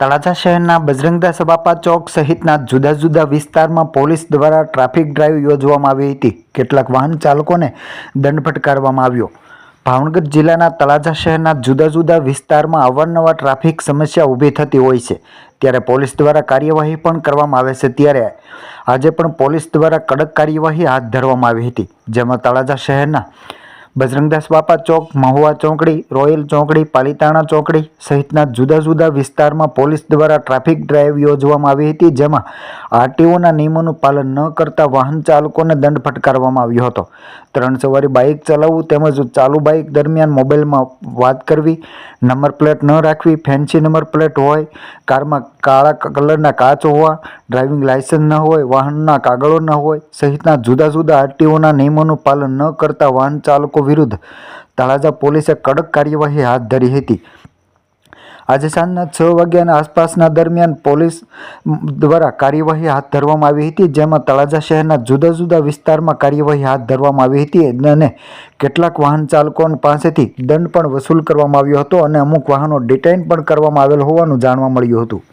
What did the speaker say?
તળાજા શહેરના બજરંગદાસ બાપા ચોક સહિતના જુદા જુદા વિસ્તારમાં પોલીસ દ્વારા ટ્રાફિક ડ્રાઈવ યોજવામાં આવી હતી. કેટલાક વાહન ચાલકોને દંડ ફટકારવામાં આવ્યો. ભાવનગર જિલ્લાના તળાજા શહેરના જુદા જુદા વિસ્તારમાં અવારનવાર ટ્રાફિક સમસ્યા ઊભી થતી હોય છે. ત્યારે પોલીસ દ્વારા કાર્યવાહી પણ કરવામાં આવે છે ત્યારે આજે પણ પોલીસ દ્વારા કડક કાર્યવાહી હાથ ધરવામાં આવી હતી, જેમાં તળાજા શહેરના બજરંગદાસ બાપા ચોક, મહુવા ચોકડી, રોયલ ચોકડી, પાલીતાણા ચોકડી સહિતના જુદા જુદા વિસ્તારમાં પોલીસ દ્વારા ટ્રાફિક ડ્રાઈવ યોજવામાં આવી હતી, જેમાં આરટીઓના નિયમોનું પાલન ન કરતા વાહન ચાલકોને દંડ ફટકારવામાં આવ્યો હતો. ત્રણ સવારી બાઇક ચલાવવું તેમજ ચાલુ બાઇક દરમિયાન મોબાઈલમાં વાત કરવી નંબર પ્લેટ ન રાખવી ફેન્સી નંબર પ્લેટ હોય, કારમાં કાળા કલરના કાચ હોવા, ડ્રાઇવિંગ લાયસન્સ ન હોય, વાહનના કાગળો ન હોય, સહિતના જુદા જુદા આરટીઓના નિયમોનું પાલન ન કરતા વાહન ચાલકો વિરુદ્ધ તળાજા પોલીસે કડક કાર્યવાહી હાથ ધરી હતી. આજે સાંજના છ વાગ્યાના આસપાસના દરમિયાન પોલીસ દ્વારા કાર્યવાહી હાથ ધરવામાં આવી હતી, જેમાં તળાજા શહેરના જુદા જુદા વિસ્તારમાં કાર્યવાહી હાથ ધરવામાં આવી હતી અને કેટલાક વાહન ચાલકો પાસેથી દંડ પણ વસૂલ કરવામાં આવ્યો હતો અને અમુક વાહનો ડિટેઇન પણ કરવામાં આવેલ હોવાનું જાણવા મળ્યું હતું.